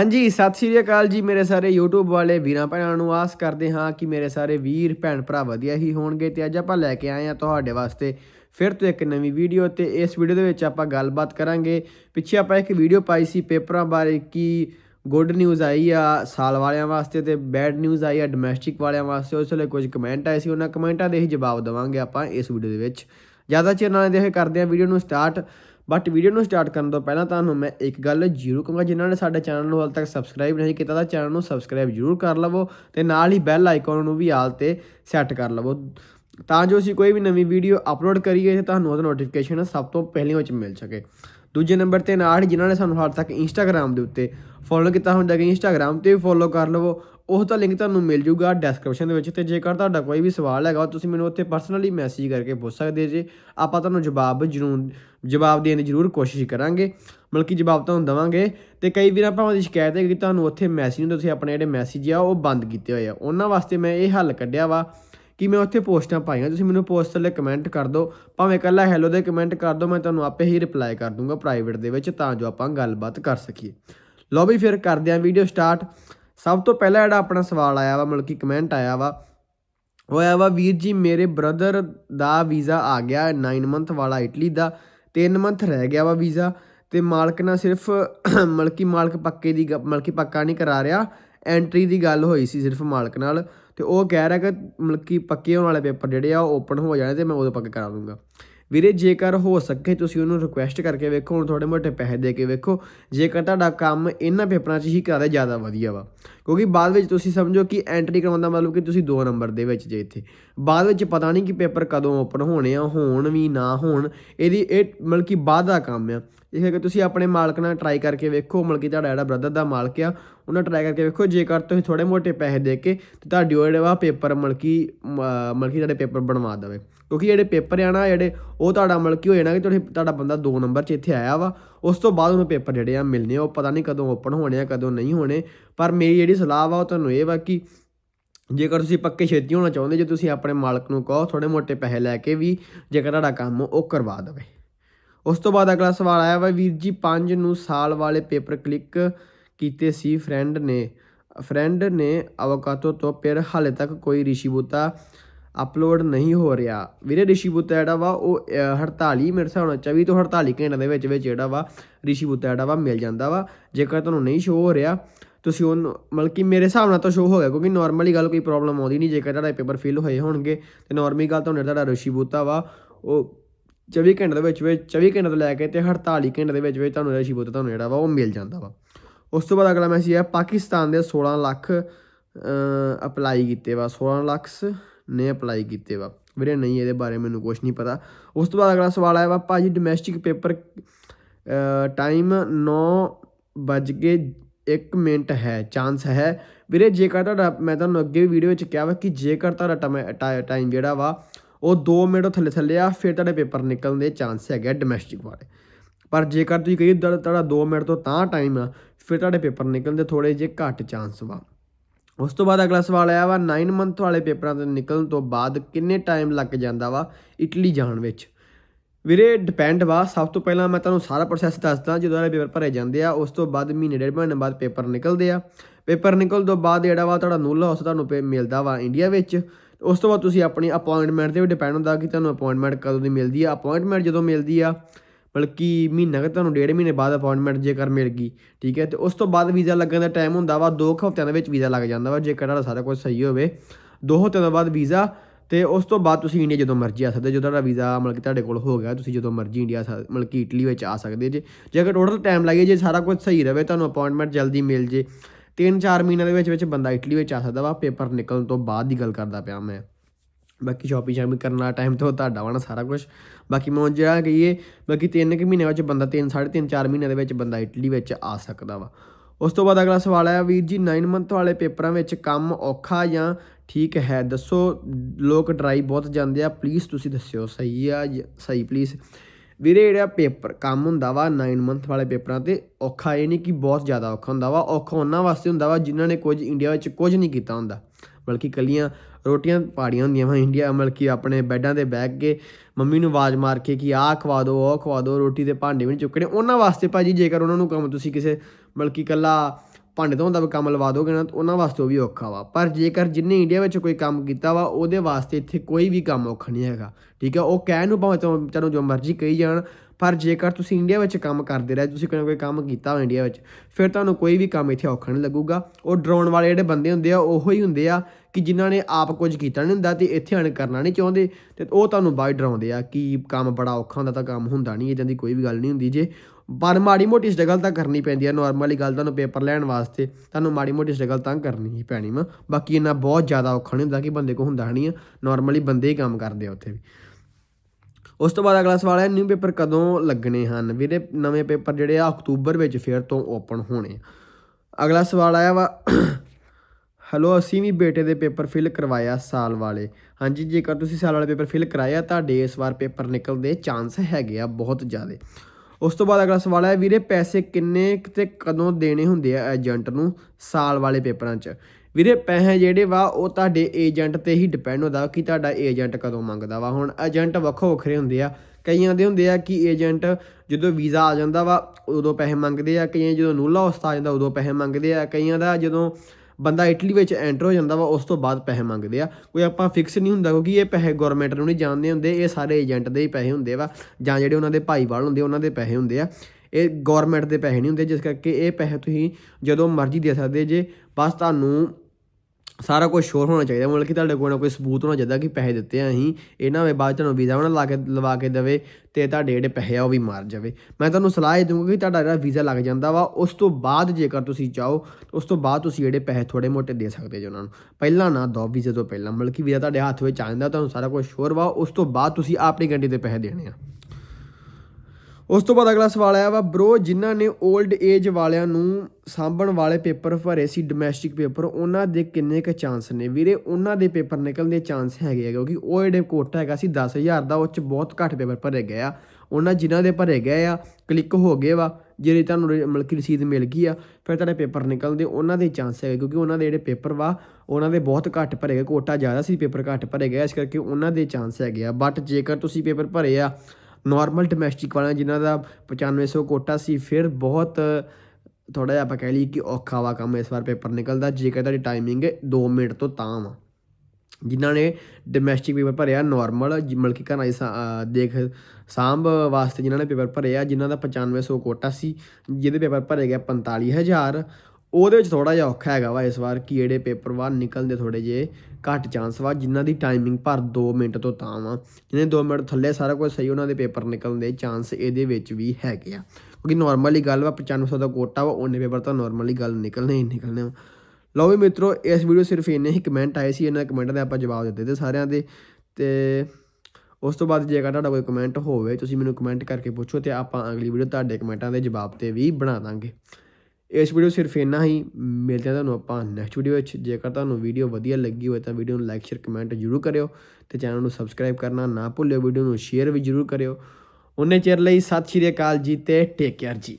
ਹਾਂਜੀ, ਸਤਿ ਸ਼੍ਰੀ ਅਕਾਲ ਜੀ ਮੇਰੇ ਸਾਰੇ YouTube ਵਾਲੇ ਵੀਰਾਂ ਭੈਣਾਂ ਨੂੰ ਆਸ ਕਰਦੇ ਹਾਂ ਕਿ ਮੇਰੇ ਸਾਰੇ ਵੀਰ, ਭੈਣ ਭਰਾ ਵਧੀਆ ਹੀ ਹੋਣਗੇ ਤੇ ਅੱਜ ਆਪਾਂ ਲੈ ਕੇ ਆਏ ਹਾਂ ਤੁਹਾਡੇ ਵਾਸਤੇ ਫਿਰ ਤੋਂ ਇੱਕ ਨਵੀਂ ਵੀਡੀਓ ਤੇ ਇਸ ਵੀਡੀਓ ਦੇ ਵਿੱਚ ਆਪਾਂ ਗੱਲਬਾਤ ਕਰਾਂਗੇ। ਪਿੱਛੇ ਆਪਾਂ ਇੱਕ ਵੀਡੀਓ ਪਾਈ ਸੀ ਪੇਪਰਾਂ ਬਾਰੇ ਕਿ ਗੁੱਡ ਨਿਊਜ਼ ਆਈ ਆ ਸਾਲ ਵਾਲਿਆਂ ਵਾਸਤੇ ਤੇ ਬੈਡ ਨਿਊਜ਼ ਆਈ ਆ ਡੋਮੈਸਟਿਕ ਵਾਲਿਆਂ ਵਾਸਤੇ, ਉਸ ਵੇਲੇ ਕੁਝ ਕਮੈਂਟ ਆਏ ਸੀ, ਉਹਨਾਂ ਕਮੈਂਟਾਂ ਦੇ ਹੀ ਜਵਾਬ ਦੇਵਾਂਗੇ ਆਪਾਂ ਇਸ ਵੀਡੀਓ ਦੇ ਵਿੱਚ। ਜ਼ਿਆਦਾ ਚਿਰ ਨਾਲ ਦੇਖ ਕਰਦੇ ਆ ਵੀਡੀਓ ਨੂੰ ਸਟਾਰਟ। ਬਟ ਵੀਡੀਓ ਨੂੰ ਸਟਾਰਟ ਕਰਨ ਤੋਂ ਪਹਿਲਾਂ ਤੁਹਾਨੂੰ ਮੈਂ ਇੱਕ ਗੱਲ ਜ਼ਰੂਰ ਕਹਾਂਗਾ, ਜਿਨ੍ਹਾਂ ਨੇ ਸਾਡੇ ਚੈਨਲ ਨੂੰ ਹਾਲ ਤੱਕ ਸਬਸਕ੍ਰਾਈਬ ਨਹੀਂ ਕੀਤਾ ਤਾਂ ਚੈਨਲ ਨੂੰ ਸਬਸਕ੍ਰਾਈਬ ਜ਼ਰੂਰ ਕਰ ਲਵੋ ਤੇ ਨਾਲ ਹੀ ਬੈਲ ਆਈਕਨ ਨੂੰ ਵੀ ਆਲ ਤੇ ਸੈੱਟ ਕਰ ਲਵੋ। ਤਾਂ ਜੋ ਅਸੀਂ ਕੋਈ ਵੀ ਨਵੀਂ ਵੀਡੀਓ ਅਪਲੋਡ ਕਰੀਏ ਤੇ ਤੁਹਾਨੂੰ ਉਹਦਾ ਨੋਟੀਫਿਕੇਸ਼ਨ ਸਭ ਤੋਂ ਪਹਿਲਾਂ ਵਿੱਚ ਮਿਲ ਸਕੇ। ਦੂਜੇ ਨੰਬਰ ਤੇ ਨਾਲ ਹੀ ਜਿਨ੍ਹਾਂ ਨੇ ਸਾਨੂੰ ਹਾਲ ਤੱਕ ਇੰਸਟਾਗ੍ਰam ਦੇ ਉੱਤੇ ਫੋਲੋ ਕੀਤਾ ਹੁੰਦਾ ਕਿ ਇੰਸਟਾਗ੍ਰam ਤੇ ਵੀ ਫੋਲੋ ਕਰ ਲਵੋ ਉਹ ਤਾਂ ਲਿੰਕ ਤੁਹਾਨੂੰ ਮਿਲ ਜੂਗਾ ਡਿਸਕ੍ਰਿਪਸ਼ਨ ਦੇ ਵਿੱਚ ਤੇ ਜੇਕਰ ਤੁਹਾਡਾ ਕੋਈ ਵੀ ਸਵਾਲ ਹੈਗਾ, ਤੁਸੀਂ ਮੈਨੂੰ ਉੱਥੇ ਪਰਸਨਲੀ ਮੈਸੇਜ ਕਰਕੇ ਪੁੱਛ ਸਕਦੇ ਜੇ। ਆਪਾਂ ਤੁਹਾਨੂੰ ਜਵਾਬ ਜ਼ਰੂਰ, ਜਵਾਬ ਦੇਣ ਦੀ ਜ਼ਰੂਰ ਕੋਸ਼ਿਸ਼ ਕਰਾਂਗੇ। ਬਲਕਿ ਜਵਾਬ ਤੁਹਾਨੂੰ ਦਵਾਂਗੇ ਤੇ ਕਈ ਵੀਰਾਂ ਭਾਵਾਂ ਦੀ ਸ਼ਿਕਾਇਤ ਹੈ ਕਿ ਤੁਹਾਨੂੰ ਉੱਥੇ ਮੈਸੇਜ ਨਹੀਂ ਤੁਸੀਂ ਆਪਣੇ ਜਿਹੜੇ ਮੈਸੇਜ ਆ, ਉਹ ਬੰਦ ਕੀਤੇ ਹੋਏ ਆ। ਉਹਨਾਂ ਵਾਸਤੇ ਮੈਂ ਇਹ ਹੱਲ ਕੱਢਿਆ ਵਾ ਕਿ ਮੈਂ ਉੱਥੇ ਪੋਸਟਾਂ ਪਾਈਆਂ। ਤੁਸੀਂ ਮੈਨੂੰ ਪੋਸਟ ਥੱਲੇ ਕਮੈਂਟ ਕਰ ਦਿਓ। ਭਾਵੇਂ ਇਕੱਲਾ ਹੈਲੋ ਦੇ ਕਮੈਂਟ ਕਰ ਦਿਓ, ਮੈਂ ਤੁਹਾਨੂੰ ਆਪੇ ਹੀ ਰਿਪਲਾਈ ਕਰ ਦੂੰਗਾ ਪ੍ਰਾਈਵੇਟ ਦੇ ਵਿੱਚ, ਤਾਂ ਜੋ ਆਪਾਂ ਗੱਲਬਾਤ ਕਰ ਸਕੀਏ। ਲਓ ਵੀ ਫਿਰ ਕਰਦੇ ਆਂ ਵੀਡੀਓ ਸਟਾਰਟ ਸਭ ਤੋਂ ਪਹਿਲਾਂ ਜਿਹੜਾ ਆਪਣਾ ਸਵਾਲ ਆਇਆ ਵਾ, ਮਤਲਬ ਕਿ ਕਮੈਂਟ ਆਇਆ ਵਾ, ਉਹ ਆਇਆ ਵਾ, ਵੀਰ ਜੀ, ਮੇਰੇ ਬ੍ਰਦਰ ਦਾ ਵੀਜ਼ਾ ਆ ਗਿਆ 9 ਮੰਥ ਵਾਲਾ ਇਟਲੀ ਦਾ 3 ਮੰਥ ਰਹਿ ਗਿਆ ਵਾ ਵੀਜ਼ਾ, ਤੇ ਮਾਲਕ ਨਾਲ ਸਿਰਫ ਮਤਲਬ ਕਿ ਮਾਲਕ ਪੱਕੇ ਦੀ ਗ- ਕਿ ਪੱਕਾ ਨਹੀਂ ਕਰਾ ਰਿਹਾ ਐਂਟਰੀ ਦੀ ਗੱਲ ਹੋਈ ਸੀ ਸਿਰਫ ਮਾਲਕ ਨਾਲ, ਤੇ ਉਹ ਕਹਿ ਰਿਹਾ ਕਿ ਮਤਲਬ ਕਿ ਪੱਕੇ ਹੋਣ ਵਾਲੇ ਪੇਪਰ ਜਿਹੜੇ ਆ, ਉਹ ਓਪਨ ਹੋ ਜਾਣੇ ਤੇ ਮੈਂ ਉਦੋਂ ਪੱਕੇ ਕਰਾ ਦੂੰਗਾ। ਵੀਰੇ, ਜੇਕਰ ਹੋ ਸਕੇ ਤੁਸੀਂ ਉਹਨੂੰ ਰਿਕੁਐਸਟ ਕਰਕੇ ਵੇਖੋ, ਹੁਣ ਥੋੜੇ ਮੋਟੇ ਪੈਸੇ ਦੇ ਕੇ ਵੇਖੋ, ਜੇਕਰ ਤੁਹਾਡਾ ਕੰਮ ਇਹਨਾਂ ਪੇਪਰਾਂ 'ਚ ਹੀ ਕਰਾਦੇ ਜ਼ਿਆਦਾ ਵਧੀਆ ਵਾ। ਕਿਉਂਕਿ ਬਾਅਦ ਵਿੱਚ ਤੁਸੀਂ ਸਮਝੋ ਕਿ ਐਂਟਰੀ ਕਰਵਾਉਣ ਦਾ ਮਤਲਬ ਕਿ ਤੁਸੀਂ 2 ਨੰਬਰ ਦੇ ਵਿੱਚ ਜੇ ਇੱਥੇ। ਬਾਅਦ ਵਿੱਚ ਪਤਾ ਨਹੀਂ ਕਿ ਪੇਪਰ ਕਦੋਂ ਓਪਨ ਹੋਣੇ ਆ, ਹੋਣ ਵੀ ਨਾ ਹੋਣ, ਇਹਦੀ ਇਹ ਮਤਲਬ ਕਿ ਬਾਅਦ ਦਾ ਕੰਮ ਆ। ਇਸ ਕਰਕੇ ਤੁਸੀਂ ਆਪਣੇ ਮਾਲਕ ਨਾਲ ਟਰਾਈ ਕਰਕੇ ਵੇਖੋ, ਮਤਲਬ ਕਿ ਤੁਹਾਡਾ ਜਿਹੜਾ ਬ੍ਰਦਰ ਦਾ ਮਾਲਕ ਆ, ਉਹਨਾਂ ਟਰਾਈ ਕਰਕੇ ਵੇਖੋ, ਜੇਕਰ ਤੁਸੀਂ ਥੋੜੇ ਮੋਟੇ ਪੈਸੇ ਦੇ ਕੇ ਤੇ ਤੁਹਾਡੀ ਉਹ ਜਿਹੜਾ ਵਾ ਪੇਪਰ ਮਤਲਬ ਕਿ ਮਤਲਬ ਕਿ ਤੁਹਾਡੇ ਪੇਪਰ ਬਣਵਾ ਦੇਵੇ। ਕਿਉਂਕਿ ਜਿਹੜੇ ਪੇਪਰ ਆ ਨਾ, ਜਿਹੜੇ ਉਹ ਤੁਹਾਡਾ ਮਤਲਬ ਕਿ ਹੋ ਜਾਣਾ ਕਿ ਤੁਹਾਡੇ, ਤੁਹਾਡਾ ਬੰਦਾ 2 ਨੰਬਰ 'ਚ ਇੱਥੇ ਆਇਆ ਵਾ, ਉਸ ਤੋਂ ਬਾਅਦ ਉਹਨੂੰ ਪੇਪਰ ਜਿਹੜੇ ਆ ਮਿਲਨੇ ਆ, ਉਹ ਪਤਾ ਨਹੀਂ ਕਦੋਂ ਓਪਨ ਹੋਣੇ ਆ, ਕਦੋਂ ਨਹੀਂ ਹੋਣੇ। ਪਰ ਮੇਰੀ ਜਿਹੜੀ ਸਲਾਹ ਵਾ, ਉਹ ਤੁਹਾਨੂੰ ਇਹ ਵਾ ਕਿ ਜੇਕਰ ਤੁਸੀਂ ਪੱਕੇ ਛੇਤੀ ਹੋਣਾ ਚਾਹੁੰਦੇ ਜੇ ਤੁਸੀਂ ਆਪਣੇ ਮਾਲਕ ਨੂੰ ਕਹੋ ਥੋੜੇ ਮੋਟੇ ਪੈਸੇ ਲੈ ਕੇ ਵੀ ਜੇਕਰ ਤੁਹਾਡਾ ਕੰਮ ਉਹ ਕਰਵਾ ਦੇਵੇ। ਉਸ ਤੋਂ ਬਾਅਦ ਅਗਲਾ ਸਵਾਲ ਆਇਆ ਵਾ ਵੀਰ ਜੀ 5 ਨੂੰ ਸਾਲ ਵਾਲੇ ਪੇਪਰ ਕਲਿੱਕ ਕੀਤੇ ਸੀ ਫਰੈਂਡ ਨੇ। ਫਰੈਂਡ ਨੇ ਅਵਕਾਤੋ ਤੋਂ ਫਿਰ ਹਾਲੇ ਤੱਕ ਕੋਈ ਰਿਸ਼ੀਬੂਤਾ ਅਪਲੋਡ ਨਹੀਂ ਹੋ ਰਿਹਾ। ਵੀਰੇ ਰਿਸ਼ੀਬੂਤਾ ਜਿਹੜਾ ਵਾ ਉਹ ਅਹ, 48 ਮੇਰੇ ਹਿਸਾਬ ਨਾਲ 24 ਤੋਂ 48 ਘੰਟਿਆਂ ਦੇ ਵਿੱਚ ਵਿੱਚ ਜਿਹੜਾ ਵਾ ਰਿਸ਼ੀਬੂਤਾ ਜਿਹੜਾ ਵਾ ਮਿਲ ਜਾਂਦਾ ਵਾ। ਜੇਕਰ ਤੁਹਾਨੂੰ ਨਹੀਂ ਸ਼ੋ ਹੋ ਰਿਹਾ ਤੁਸੀਂ ਉਹਨੂੰ ਮਤਲਬ ਕਿ ਮੇਰੇ ਹਿਸਾਬ ਨਾਲ ਤਾਂ ਸ਼ੋ ਹੋ ਗਿਆ, ਕਿਉਂਕਿ ਨਾਰਮਲੀ ਗੱਲ ਕੋਈ ਪ੍ਰੋਬਲਮ ਆਉਂਦੀ ਨਹੀਂ ਜੇਕਰ ਤੁਹਾਡੇ ਪੇਪਰ ਫਿਲ ਹੋਏ ਹੋਣਗੇ, ਤੇ ਨਾਰਮਲੀ ਗੱਲ ਤੁਹਾਨੂੰ ਤੁਹਾਡਾ ਰਸ਼ੀ ਬੂਤਾ ਵਾ, ਉਹ 24 ਘੰਟੇ ਦੇ ਵਿੱਚ ਵਿੱਚ 24 ਘੰਟੇ ਤੋਂ ਲੈ ਕੇ ਤੇ 48 ਘੰਟੇ ਦੇ ਵਿੱਚ ਵਿੱਚ ਤੁਹਾਨੂੰ ਰਿਸ਼ੀਬੂਤਾ ਤੁਹਾਨੂੰ ਜਿਹੜਾ ਵਾ ਉਹ ਮਿਲ ਜਾਂਦਾ ਵਾ। ਉਸ ਤੋਂ ਬਾਅਦ ਅਗਲਾ ਮੈਸੇਜ ਹੈ, ਪਾਕਿਸਤਾਨ ਦੇ 16 ਲੱਖ ਅਪਲਾਈ ਕੀਤੇ ਵਾ 16 ਲੱਖ ਨੇ ਅਪਲਾਈ ਕੀਤੇ ਵਾ। ਵੀਰੇ ਨਹੀਂ, ਇਹਦੇ ਬਾਰੇ ਮੈਨੂੰ ਕੁਝ ਨਹੀਂ ਪਤਾ। ਉਸ ਤੋਂ ਬਾਅਦ ਅਗਲਾ ਸਵਾਲ ਆਇਆ ਵਾ, ਭਾਜੀ ਡੋਮੈਸਟਿਕ ਪੇਪਰ ਟਾਈਮ 9 ਵੱਜ ਕੇ 1 ਮਿੰਟ ਹੈ, ਚਾਂਸ ਹੈ। ਵੀਰੇ, ਜੇਕਰ ਤੁਹਾਡਾ, ਮੈਂ ਤੁਹਾਨੂੰ ਅੱਗੇ ਵੀ ਵੀਡੀਓ ਵਿੱਚ ਕਿਹਾ ਵਾ ਕਿ ਜੇਕਰ ਤੁਹਾਡਾ ਟਾਈਮ ਜਿਹੜਾ ਵਾ, ਉਹ 2 ਮਿੰਟ ਤੋਂ ਥੱਲੇ ਥੱਲੇ ਆ, ਫਿਰ ਤੁਹਾਡੇ ਪੇਪਰ ਨਿਕਲਣ ਦੇ ਚਾਂਸ ਹੈਗੇ ਡੋਮੈਸਟਿਕ ਵਾਲੇ। ਪਰ ਜੇਕਰ ਤੁਸੀਂ ਕਹੀ ਤੁਹਾਡਾ 2 ਮਿੰਟ ਤੋਂ ਤਾਂ ਟਾਈਮ ਆ, ਫਿਰ ਤੁਹਾਡੇ ਪੇਪਰ ਨਿਕਲਣ ਦੇ ਥੋੜੇ ਜਿਹੇ ਘੱਟ ਚਾਂਸ ਵਾ। ਉਸ ਤੋਂ ਬਾਅਦ ਅਗਲਾ ਸਵਾਲ ਆਇਆ ਵਾ 9 ਮੰਥ ਵਾਲੇ ਪੇਪਰਾਂ ਤੋਂ ਨਿਕਲਣ ਤੋਂ ਬਾਅਦ ਕਿੰਨੇ ਟਾਈਮ ਲੱਗ ਜਾਂਦਾ ਵਾ, ਇਟਲੀ ਜਾਣ ਵਿੱਚ? ਵੀਰੇ ਡਿਪੈਂਡ ਵਾ। ਸਭ ਤੋਂ ਪਹਿਲਾਂ ਮੈਂ ਤੁਹਾਨੂੰ ਸਾਰਾ ਪ੍ਰੋਸੈਸ ਦੱਸਦਾ, ਜਦੋਂ ਇਹ ਪੇਪਰ ਭਰੇ ਜਾਂਦੇ ਆ, ਉਸ ਤੋਂ ਬਾਅਦ ਮਹੀਨੇ ਡੇਢ ਮਹੀਨੇ ਬਾਅਦ ਪੇਪਰ ਨਿਕਲਦੇ ਆ। ਪੇਪਰ ਨਿਕਲ ਤੋਂ ਬਾਅਦ ਜਿਹੜਾ ਵਾ ਤੁਹਾਡਾ ਨੂਲ ਹਾਊਸ ਤੁਹਾਨੂੰ ਪੇ ਮਿਲਦਾ ਵਾ ਇੰਡੀਆ ਵਿੱਚ। ਉਸ ਤੋਂ ਬਾਅਦ ਤੁਸੀਂ ਆਪਣੀ ਅਪਾਇੰਟਮੈਂਟ ਤੇ ਵੀ ਡਿਪੈਂਡ ਹੁੰਦਾ ਕਿ ਤੁਹਾਨੂੰ ਅਪਾਇੰਟਮੈਂਟ ਕਦੋਂ ਦੀ ਮਿਲਦੀ ਆ। ਅਪਾਇੰਟਮੈਂਟ ਜਦੋਂ ਮਿਲਦੀ ਆ ਬਲਕਿ ਮਹੀਨਾ ਕਿ ਤੁਹਾਨੂੰ ਡੇਢ ਮਹੀਨੇ ਬਾਅਦ ਅਪਾਇੰਟਮੈਂਟ ਜੇਕਰ ਮਿਲ ਗਈ, ਠੀਕ ਹੈ। ਤੇ ਉਸ ਤੋਂ ਬਾਅਦ ਵੀਜ਼ਾ ਲੱਗਣ ਦਾ ਟਾਈਮ ਹੁੰਦਾ ਵਾ 2 ਹਫ਼ਤਿਆਂ ਦੇ ਵਿੱਚ ਵੀਜ਼ਾ ਲੱਗ ਜਾਂਦਾ ਵਾ, ਜੇਕਰ ਤੁਹਾਡਾ ਸਾਰਾ ਕੁਝ ਸਹੀ ਹੋਵੇ। 2 ਹਫ਼ਤਿਆਂ ਤੋਂ ਬਾਅਦ ਵੀਜ਼ਾ ਤੇ ਉਸ ਤੋਂ ਬਾਅਦ ਤੁਸੀਂ ਇੰਡੀਆ ਜਦੋਂ ਮਰਜ਼ੀ ਆ ਸਕਦੇ ਹੋ। ਜਦੋਂ ਤੁਹਾਡਾ ਵੀਜ਼ਾ ਮਤਲਬ ਕਿ ਤੁਹਾਡੇ ਕੋਲ ਹੋ ਗਿਆ, ਤੁਸੀਂ ਜਦੋਂ ਮਰਜ਼ੀ ਇੰਡੀਆ ਸਕ- ਮਤਲਬ ਕਿ ਇਟਲੀ ਵਿੱਚ ਆ ਸਕਦੇ ਜੇ। ਜੇ ਅਗਰ ਟੋਟਲ ਟਾਈਮ ਲੱਗੇ ਜੇ ਸਾਰਾ ਕੁਝ ਸਹੀ ਰਵੇ, ਤੁਹਾਨੂੰ ਅਪਾਇੰਟਮੈਂਟ ਜਲਦੀ ਮਿਲ ਜੇ। 3-4 ਮਹੀਨਿਆਂ ਦੇ ਵਿੱਚ ਵਿੱਚ ਬੰਦਾ ਇਟਲੀ ਵਿੱਚ ਆ ਸਕਦਾ ਵਾ, ਪੇਪਰ ਨਿਕਲਣ ਤੋਂ ਬਾਅਦ ਦੀ ਗੱਲ ਕਰਦਾ ਪਿਆ ਮੈਂ। ਬਾਕੀ ਸ਼ਾਪਿੰਗ ਸ਼ਾਪਿੰਗ ਕਰਨ ਵਾਲਾ ਟਾਈਮ ਤਾਂ ਤੁਹਾਡਾ ਵਾ ਸਾਰਾ ਕੁਝ ਬਾਕੀ ਮੈਂ ਜਿਹੜਾ ਕਹੀਏ, ਬਾਕੀ 3 ਕਿ ਮਹੀਨਿਆਂ ਵਿੱਚ ਬੰਦਾ 3 3.5 4 ਮਹੀਨਿਆਂ ਦੇ ਵਿੱਚ ਬੰਦਾ ਇਟਲੀ ਵਿੱਚ ਆ ਸਕਦਾ ਵਾ। ਉਸ ਤੋਂ ਬਾਅਦ ਅਗਲਾ ਸਵਾਲ ਆਇਆ, ਵੀਰ ਜੀ 9 ਮੰਥ ਵਾਲੇ ਪੇਪਰਾਂ ਵਿੱਚ ਕੰਮ ਔਖਾ ਜਾਂ ਠੀਕ ਹੈ। ਦੱਸੋ, ਲੋਕ ਡਰਾਈ ਬਹੁਤ ਜਾਂਦੇ ਆ। ਪਲੀਜ਼ ਤੁਸੀਂ ਦੱਸਿਓ। ਸਹੀ ਆ ਜਾਂ- ਸਹੀ ਪਲੀਜ਼ ਵੀਰੇ, ਜਿਹੜਾ ਪੇਪਰ, ਕੰਮ ਹੁੰਦਾ ਵਾ 9 ਮੰਥ ਵਾਲੇ ਪੇਪਰਾਂ ਤੇ, ਔਖਾ ਇਹ ਨਹੀਂ ਕਿ ਬਹੁਤ ਜ਼ਿਆਦਾ ਔਖਾ ਹੁੰਦਾ ਵਾ। ਔਖਾ ਉਹਨਾਂ ਵਾਸਤੇ ਹੁੰਦਾ ਵਾ ਜਿਨ੍ਹਾਂ ਨੇ ਕੁਝ ਇੰਡੀਆ ਵਿੱਚ ਕੁਝ ਨਹੀਂ ਕੀਤਾ ਹੁੰਦਾ। ਬਲਕਿ ਕੱਲੀਆਂ ਰੋਟੀਆਂ ਪਾੜੀਆਂ ਹੁੰਦੀਆਂ ਵਾ ਇੰਡੀਆ ਮਤਲਬ ਕਿ ਆਪਣੇ ਬੈੱਡਾਂ ਤੇ ਬੈਠ ਕੇ ਮੰਮੀ ਨੂੰ ਆਵਾਜ਼ ਮਾਰ ਕੇ ਕਿ ਆਹ ਖਵਾ ਦਿਓ ਉਹ ਖਵਾ ਦਿਓ ਰੋਟੀ ਦੇ ਭਾਂਡੇ ਵੀ ਨਹੀਂ ਚੁੱਕਣੇ। ਉਹਨਾਂ ਵਾਸਤੇ ਭਾਜੀ ਜੇਕਰ ਉਹਨਾਂ ਨੂੰ ਕੰਮ ਤੁਸੀਂ ਕਿਸੇ, ਬਲਕਿ ਕਿ ਕੱਲਾ ਭਾਂਡੇ ਧੋਣ ਦਾ ਵੀ ਕੰਮ ਲਵਾ ਦੋਗੇ ਨਾ, ਤਾਂ ਉਹਨਾਂ ਵਾਸਤੇ ਉਹ ਵੀ ਔਖਾ ਵਾ। ਪਰ ਜੇਕਰ ਜਿੰਨੇ ਇੰਡੀਆ ਵਿੱਚ ਕੋਈ ਕੰਮ ਕੀਤਾ ਵਾ, ਉਹਦੇ ਵਾਸਤੇ ਇੱਥੇ ਕੋਈ ਵੀ ਕੰਮ ਔਖਾ ਨਹੀਂ ਹੈਗਾ। ਠੀਕ ਹੈ ਉਹ ਕਹਿਣ ਨੂੰ ਭਾਵੇਂ ਤੁਹਾਨੂੰ ਚਲੋ ਜੋ ਮਰਜ਼ੀ ਕਹੀ ਜਾਣ, ਪਰ ਜੇਕਰ ਤੁਸੀਂ ਇੰਡੀਆ ਵਿੱਚ ਕੰਮ ਕਰਦੇ ਰਹੇ, ਤੁਸੀਂ ਕੋਈ ਨਾ ਕੋਈ ਕੰਮ ਕੀਤਾ ਹੋ ਇੰਡੀਆ ਵਿੱਚ, ਫਿਰ ਤੁਹਾਨੂੰ ਕੋਈ ਵੀ ਕੰਮ ਇੱਥੇ ਔਖਾ ਨਹੀਂ ਲੱਗੂਗਾ। ਉਹ ਡਰਾਉਣ ਵਾਲੇ ਜਿਹੜੇ ਬੰਦੇ ਹੁੰਦੇ ਆ, ਉਹੋ ਹੀ ਹੁੰਦੇ ਆ ਕਿ ਜਿਨ੍ਹਾਂ ਨੇ ਆਪ ਕੁਝ ਕੀਤਾ ਨਹੀਂ ਹੁੰਦਾ ਤੇ ਇੱਥੇ ਆਣ ਕਰਨਾ ਨਹੀਂ ਚਾਹੁੰਦੇ, ਤੇ ਉਹ ਤੁਹਾਨੂੰ ਬਾਹਰ ਡਰਾਉਂਦੇ ਆ ਕਿ ਕੰਮ ਬੜਾ ਔਖਾ ਹੁੰਦਾ ਤਾਂ ਕੰਮ ਹੁੰਦਾ ਨਹੀਂ ਇਦਾਂ ਦੀ ਕੋਈ ਵੀ ਗੱਲ ਨਹੀਂ ਹੁੰਦੀ ਜੇ। ਪਰ ਮਾੜੀ ਮੋਟੀ ਸਟਰਗਲ ਤਾਂ ਕਰਨੀ ਪੈਂਦੀ ਆ ਨਾਰਮਲੀ ਗੱਲ ਤੁਹਾਨੂੰ ਪੇਪਰ ਲੈਣ ਵਾਸਤੇ, ਤੁਹਾਨੂੰ ਮਾੜੀ ਮੋਟੀ ਸਟਰਗਲ ਤਾਂ ਕਰਨੀ ਹੀ ਪੈਣੀ ਵਾ। ਬਾਕੀ ਇਹਨਾਂ ਬਹੁਤ ਜ਼ਿਆਦਾ ਔਖਾ ਨਹੀਂ ਹੁੰਦਾ ਕਿ ਬੰਦੇ ਕੋ ਹੁੰਦਾ ਨਹੀਂ ਆ ਨਾਰਮਲੀ ਬੰਦੇ ਹੀ ਕੰਮ ਕਰਦੇ ਆ ਉੱਥੇ ਵੀ। ਉਸ ਤੋਂ ਬਾਅਦ ਅਗਲਾ ਸਵਾਲ ਹੈ ਨਿਊ ਪੇਪਰ ਕਦੋਂ ਲੱਗਣੇ ਹਨ? ਵੀਰੇ, ਨਵੇਂ ਪੇਪਰ ਜਿਹੜੇ ਆ, ਅਕਤੂਬਰ ਵਿੱਚ ਫਿਰ ਤੋਂ ਓਪਨ ਹੋਣੇ ਆ। ਅਗਲਾ ਸਵਾਲ ਆਇਆ ਵਾ, ਹੈਲੋ, ਅਸੀਂ ਵੀ ਬੇਟੇ ਦੇ ਪੇਪਰ ਫਿਲ ਕਰਵਾਇਆ ਸਾਲ ਵਾਲੇ। ਹਾਂਜੀ, ਜੇਕਰ ਤੁਸੀਂ ਸਾਲ ਵਾਲੇ ਪੇਪਰ ਫਿਲ ਕਰਾਇਆ, ਤੁਹਾਡੇ ਇਸ ਵਾਰ ਪੇਪਰ ਨਿਕਲਦੇ ਚਾਂਸ ਹੈਗੇ ਆ ਬਹੁਤ ਜ਼ਿਆਦਾ। ਉਸ ਤੋਂ ਬਾਅਦ ਅਗਲਾ ਸਵਾਲ ਹੈ, ਵੀਰੇ ਪੈਸੇ ਕਿੰਨੇ ਕੁ ਤੇ ਕਦੋਂ ਦੇਣੇ ਹੁੰਦੇ ਆ ਏਜੰਟ ਨੂੰ ਸਾਲ ਵਾਲੇ ਪੇਪਰਾਂ 'ਚ? ਵੀਰੇ ਪੈਸੇ ਜਿਹੜੇ ਵਾ, ਉਹ ਤੁਹਾਡੇ ਏਜੰਟ ਤੇ ਹੀ ਡਿਪੈਂਡ ਹੁੰਦਾ ਕਿ ਤੁਹਾਡਾ ਏਜੰਟ ਕਦੋਂ ਮੰਗਦਾ ਵਾ। ਹੁਣ ਏਜੰਟ ਵੱਖੋ ਵੱਖਰੇ ਹੁੰਦੇ ਆ। ਕਈਆਂ ਦੇ ਹੁੰਦੇ ਆ ਕਿ ਏਜੰਟ ਜਦੋਂ ਵੀਜ਼ਾ ਆ ਜਾਂਦਾ ਵਾ, ਉਦੋਂ ਪੈਸੇ ਮੰਗਦੇ ਆ। ਕਈਆਂ ਜਦੋਂ ਨੂਲਾ ਉਸਤਾ ਆ ਜਾਂਦਾ, ਉਦੋਂ ਪੈਸੇ ਮੰਗਦੇ ਆ। ਕਈਆਂ ਦਾ ਜਦੋਂ ਬੰਦਾ ਇਟਲੀ ਵਿੱਚ ਐਂਟਰ ਹੋ ਜਾਂਦਾ ਵਾ, ਉਸ ਤੋਂ ਬਾਅਦ ਪੈਸੇ ਮੰਗਦੇ ਆ। ਕੋਈ ਆਪਾਂ ਫਿਕਸ ਨਹੀਂ ਹੁੰਦਾ, ਕਿਉਂਕਿ ਇਹ ਪੈਸੇ ਗਵਰਨਮੈਂਟ ਨੂੰ ਨਹੀਂ ਜਾਣਦੇ ਹੁੰਦੇ, ਇਹ ਸਾਰੇ ਏਜੰਟ ਦੇ ਹੀ ਪੈਸੇ ਹੁੰਦੇ ਵਾ, ਜਾਂ ਜਿਹੜੇ ਉਹਨਾਂ ਦੇ ਭਾਈਵਾਲ ਹੁੰਦੇ, ਉਹਨਾਂ ਦੇ ਪੈਸੇ ਹੁੰਦੇ ਆ। ਇਹ ਗਵਰਨਮੈਂਟ ਦੇ ਪੈਸੇ ਨਹੀਂ ਹੁੰਦੇ, ਜਿਸ ਕਰਕੇ ਇਹ ਪੈਸੇ ਤੁਸੀਂ ਜਦੋਂ ਮਰਜ਼ੀ ਦੇ ਸਕਦੇ ਜੇ। ਬਸ ਤੁਹਾਨੂੰ ਸਾਰਾ ਕੁਝ ਸ਼ੋਰ ਹੋਣਾ ਚਾਹੀਦਾ, ਮਤਲਬ ਕਿ ਤੁਹਾਡੇ ਕੋਲ ਨਾ ਕੋਈ ਸਬੂਤ ਹੋਣਾ ਚਾਹੀਦਾ ਕਿ ਪੈਸੇ ਦਿੱਤੇ ਆ ਅਸੀਂ ਇਹ ਨਾ ਹੋਵੇ ਬਾਅਦ ਤੁਹਾਨੂੰ ਵੀਜ਼ਾ ਉਹਨਾਂ ਲਾ ਕੇ, ਲਵਾ ਕੇ ਦੇਵੇ ਤੇ ਤੁਹਾਡੇ ਜਿਹੜੇ ਪੈਸੇ ਆ ਉਹ ਵੀ ਮਾਰ ਜਾਵੇ। ਮੈਂ ਤੁਹਾਨੂੰ ਸਲਾਹ ਇਹ ਦੂੰਗਾ ਕਿ ਤੁਹਾਡਾ ਜਿਹੜਾ ਵੀਜ਼ਾ ਲੱਗ ਜਾਂਦਾ ਵਾ, ਉਸ ਤੋਂ ਬਾਅਦ ਜੇਕਰ ਤੁਸੀਂ ਚਾਹੋ, ਉਸ ਤੋਂ ਬਾਅਦ ਤੁਸੀਂ ਜਿਹੜੇ ਪੈਸੇ ਥੋੜੇ ਮੋਟੇ ਦੇ ਸਕਦੇ ਜੇ ਉਹਨਾਂ ਨੂੰ। ਪਹਿਲਾਂ ਨਾ ਦੋ ਵੀਜ਼ੇ ਤੋਂ ਪਹਿਲਾਂ, ਮਤਲਬ ਕਿ ਵੀਜ਼ਾ ਤੁਹਾਡੇ ਹੱਥ ਵਿੱਚ ਆ ਜਾਂਦਾ, ਤੁਹਾਨੂੰ ਸਾਰਾ ਕੁਝ ਸ਼ੋਰ ਵਾ, ਉਸ ਤੋਂ ਬਾਅਦ ਤੁਸੀਂ ਆਪਣੀ ਗੱਡੀ ਦੇ ਪੈਸੇ ਦੇਣੇ ਆ। ਉਸ ਤੋਂ ਬਾਅਦ ਅਗਲਾ ਸਵਾਲ ਆਇਆ ਵਾ ਬ్రో ਜਿਨ੍ਹਾਂ ਨੇ 올ਡ ਏਜ ਵਾਲਿਆਂ ਨੂੰ ਸਾਂਭਣ ਵਾਲੇ ਪੇਪਰ ਭਰੇ ਸੀ ਡੋਮੈਸਟਿਕ ਪੇਪਰ ਉਹਨਾਂ ਦੇ ਕਿੰਨੇ ਕੁ ਚਾਂਸ ਨੇ? ਵੀਰੇ, ਉਹਨਾਂ ਦੇ ਪੇਪਰ ਨਿਕਲਣ ਦੇ ਚਾਂਸ ਹੈਗੇ ਆ, ਕਿਉਂਕਿ ਉਹ ਜਿਹੜੇ ਕੋਟਾ ਹੈਗਾ ਸੀ 10000 ਦਾ, ਉਹ ਚ ਬਹੁਤ ਘੱਟ ਪੇਪਰ ਭਰੇ ਗਏ ਆ। ਉਹਨਾਂ ਜਿਨ੍ਹਾਂ ਦੇ ਭਰੇ ਗਏ ਆ ਕਲਿੱਕ ਹੋ ਗਏ ਵਾ, ਜਿਹੜੀ ਤੁਹਾਨੂੰ ਰ- ਮਤਲਬ ਕਿ ਰਸੀਦ ਮਿਲ ਗਈ ਆ, ਫਿਰ ਤੁਹਾਡੇ ਪੇਪਰ ਨਿਕਲਦੇ ਉਹਨਾਂ ਦੇ ਚਾਂਸ ਹੈਗੇ, ਕਿਉਂਕਿ ਉਹਨਾਂ ਦੇ ਜਿਹੜੇ ਪੇਪਰ ਵਾ, ਉਹਨਾਂ ਦੇ ਬਹੁਤ ਘੱਟ ਭਰੇ ਗਏ, ਕੋਟਾ ਜ਼ਿਆਦਾ ਸੀ, ਪੇਪਰ ਘੱਟ ਭਰੇ ਗਏ ਇਸ ਕਰਕੇ ਉਹਨਾਂ ਦੇ ਚਾਂਸ ਹੈਗੇ ਆ। ਬਟ ਜੇਕਰ ਤੁਸੀਂ ਪੇਪਰ ਭਰੇ ਆ ਨਾਰਮਲ ਡੋਮੈਸਟਿਕ ਵਾਲਿਆਂ ਜਿਨ੍ਹਾਂ ਦਾ 9500 ਕੋਟਾ ਸੀ, ਫਿਰ ਬਹੁਤ ਥੋੜਾ ਜਿਹਾ ਆਪਾਂ ਕਹਿ ਲਈ ਕਿ ਔਖਾ ਵਾ ਕੰਮ ਇਸ ਵਾਰ ਪੇਪਰ ਨਿਕਲਦਾ, ਜੇਕਰ ਤੁਹਾਡੀ ਟਾਈਮਿੰਗ 2 ਮਿੰਟ ਤੋਂ ਤਾਂ ਵਾ। ਜਿਨ੍ਹਾਂ ਨੇ ਡੋਮੈਸਟਿਕ ਪੇਪਰ ਭਰਿਆ ਨਾਰਮਲ ਮਤਲਬ ਕਿ ਘਰਾਂ ਦੀ ਸਾ- ਦੇਖ ਸਾਂਭ ਵਾਸਤੇ ਜਿਨ੍ਹਾਂ ਨੇ ਪੇਪਰ ਭਰਿਆ ਆ ਜਿਨ੍ਹਾਂ ਦਾ 9500 ਕੋਟਾ ਸੀ, ਜਿਹਦੇ ਪੇਪਰ ਭਰੇ ਗਏ 45000 ਉਹਦੇ ਵਿੱਚ ਥੋੜਾ ਜਿਹਾ ਔਖਾ ਹੈਗਾ ਵਾ ਇਸ ਵਾਰ ਕਿ ਜਿਹੜੇ ਪੇਪਰ ਵਾ ਨਿਕਲਦੇ ਥੋੜੇ ਜੇ ਘੱਟ ਚਾਂਸ ਵਾ, ਜਿਨ੍ਹਾਂ ਦੀ ਟਾਈਮਿੰਗ ਪਰ 2 ਮਿੰਟ ਤੋਂ ਤਾਂ ਵਾ। ਜਿਹਨੇ 2 ਮਿੰਟ ਥੱਲੇ ਸਾਰਾ ਕੁਝ ਸਹੀ ਉਹਨਾਂ ਦੇ ਪੇਪਰ ਨਿਕਲਣ ਦੇ ਚਾਂਸ ਇਹਦੇ ਵਿੱਚ ਵੀ ਹੈਗੇ ਆ। ਕਿਉਂਕਿ ਨਾਰਮਲੀ ਗੱਲ ਵਾ 9500 ਦਾ ਕੋਟਾ ਵਾ, ਉਹਨੇ ਪੇਪਰ ਤਾਂ ਨਾਰਮਲੀ ਗੱਲ ਨਿਕਲਣੇ ਹੀ ਨਿਕਲਣੇ ਵਾ ਲਓ ਵੀ ਮਿੱਤਰੋ, ਇਸ ਵੀਡੀਓ ਸਿਰਫ ਇੰਨੇ ਹੀ ਕਮੈਂਟ ਆਏ ਸੀ, ਇਹਨਾਂ ਕਮੈਂਟਾਂ ਦੇ ਆਪਾਂ ਜਵਾਬ ਦਿੱਤੇ ਤੇ ਸਾਰਿਆਂ ਦੇ। ਤੇ ਉਸ ਤੋਂ ਬਾਅਦ ਜੇਕਰ ਤੁਹਾਡਾ ਕੋਈ ਕਮੈਂਟ ਹੋਵੇ, ਤੁਸੀਂ ਮੈਨੂੰ ਕਮੈਂਟ ਕਰਕੇ ਪੁੱਛੋ ਤੇ ਆਪਾਂ ਅਗਲੀ ਵੀਡੀਓ ਤੁਹਾਡੇ ਕਮੈਂਟਾਂ ਦੇ ਜਵਾਬ ਤੇ ਵੀ ਬਣਾ ਦਾਂਗੇ। ਇਸ ਵੀਡੀਓ ਸਿਰਫ ਇੰਨਾ ਹੀ। ਮਿਲਦੇ ਹਾਂ ਤੁਹਾਨੂੰ ਆਪਾਂ ਨੈਕਸਟ ਵੀਡੀਓ ਵਿੱਚ। ਜੇਕਰ ਤੁਹਾਨੂੰ ਵੀਡੀਓ ਵਧੀਆ ਲੱਗੀ ਹੋਵੇ ਤਾਂ ਵੀਡੀਓ ਨੂੰ ਲਾਈਕ ਸ਼ੇਅਰ ਕਮੈਂਟ ਜ਼ਰੂਰ ਕਰਿਓ। ਤੇ ਚੈਨਲ ਨੂੰ ਸਬਸਕ੍ਰਾਈਬ ਕਰਨਾ ਨਾ ਭੁੱਲਿਓ। ਵੀਡੀਓ ਨੂੰ ਸ਼ੇਅਰ ਵੀ ਜ਼ਰੂਰ ਕਰਿਓ। ਉਹਨੇ ਚਿਰ ਲਈ ਸਤਿ ਸ਼੍ਰੀ ਅਕਾਲ ਜੀ ਤੇ ਟੇਕ ਕੇਅਰ ਜੀ।